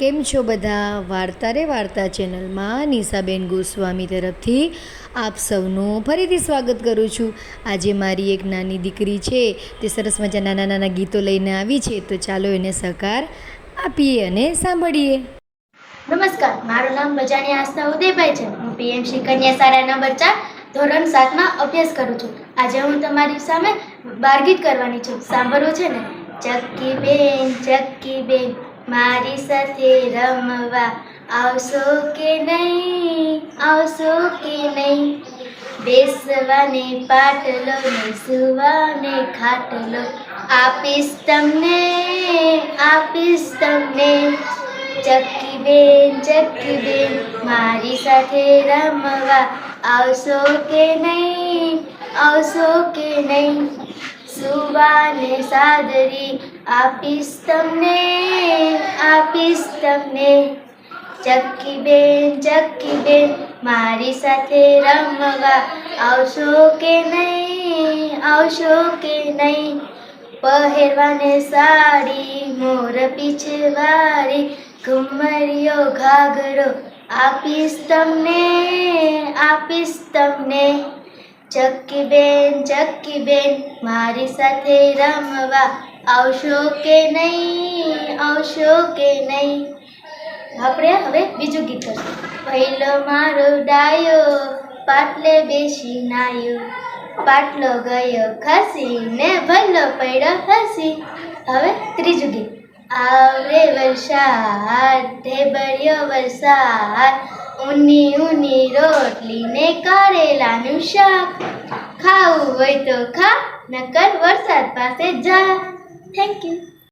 કેમ છો બધા? વાર્તા રે વાર્તા ચેનલમાં નિશાબેન ગોસ્વામી તરફથી આપ સૌનું ફરીથી સ્વાગત કરું છું. આજે મારી એક નાની દીકરી છે, તે સરસ મજા નાના નાના ગીતો લઈને આવી છે, તો ચાલો એને સહકાર આપીએ અને સાંભળીએ. નમસ્કાર, મારું નામ મજાની આસ્થા ઉદયભાઈ છે. હું પીએમસી કન્યા શાળા નંબર ચાર, ધોરણ સાતમાં અભ્યાસ કરું છું. આજે હું તમારી સામે બારગીત કરવાની છું. સાંભળવું છે ને? ચક્કી બેન ચક્કી બેન. મારી સાથે રમવા આવશો કે નહીં? આવશો કે નહીં? બેસવાને પાટલો ને સુવાને ખાટલો આપીશ તમને આપીશ તમને. ચક્કી બેન ચક્કી બેન મારી સાથે રમવા આવશો કે નહીં? આવશો કે નહીં? સુવાને સાદરી આપીશ તમને. આપીશ તમને ચક્કી બેન ચક્કી બેન મારી સાથે રમવા આવશો કે નહીં આવશો કે નહીં પહેરવાને સાડી મોર પીછવારી ઘુમરિયો ઘાઘરો આપીશ તમને આપીશ તમને ચક્કી બેન ચક્કી બેન મારી સાથે રમવા આવશો કે નહીં આવશો કે નહીં? આપણે હવે બીજું ગીત કરશું પહેલો મારો ડાયો, પાટલે બેસી નાયો. પાટલો ગયો ખસી, ને ભલો પડ્યો હસી. હવે ત્રીજું ગીત. આવરે વરસાદ ઢેબરિયો વરસાદ. ઊની ઊની રોટલી ને કરેલાનું શાક. ખાવું હોય તો ખા, નકર વરસાદ પાસે જા. Thank you